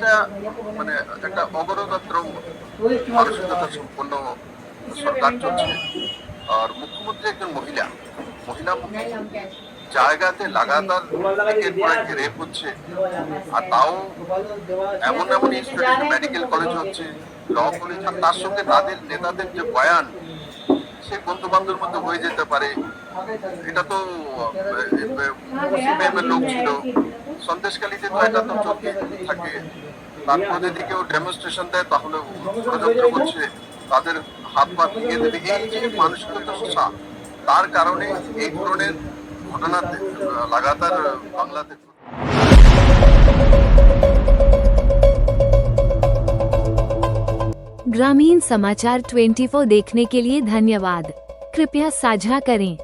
এইটা মানে একটা অগণতন্ত্র মানসিকতা সম্পন্ন সরকার চলছে। আর মুখ্যমন্ত্রী একজন মহিলা মহিলা জায়গাতে লাগাতার একের পর এক রেপ হচ্ছে, আর তাও এমন এমন ইনস্টিটিউট মেডিকেল কলেজ হচ্ছে ল কলেজ আর তার সঙ্গে তাদের নেতাদের যে বয়ান, সে বন্ধু বান্ধবের মধ্যে হয়ে যেতে পারে। এটা তো লোক ছিল। সন্দেশকালীতে তো এটা তো চলতে থাকে তারপর যদি কেউ ডেমনস্ট্রেশন দেয় তাহলে ষড়যন্ত্র করছে তাদের হাত পা ভেঙে দেবে এই যে মানসিকতা শোষা তার কারণে এই ধরনের ঘটনাতে আহ, লাগাতার বাংলাতে ग्रामीण समाचार 24 देखने के लिए धन्यवाद कृपया साझा करें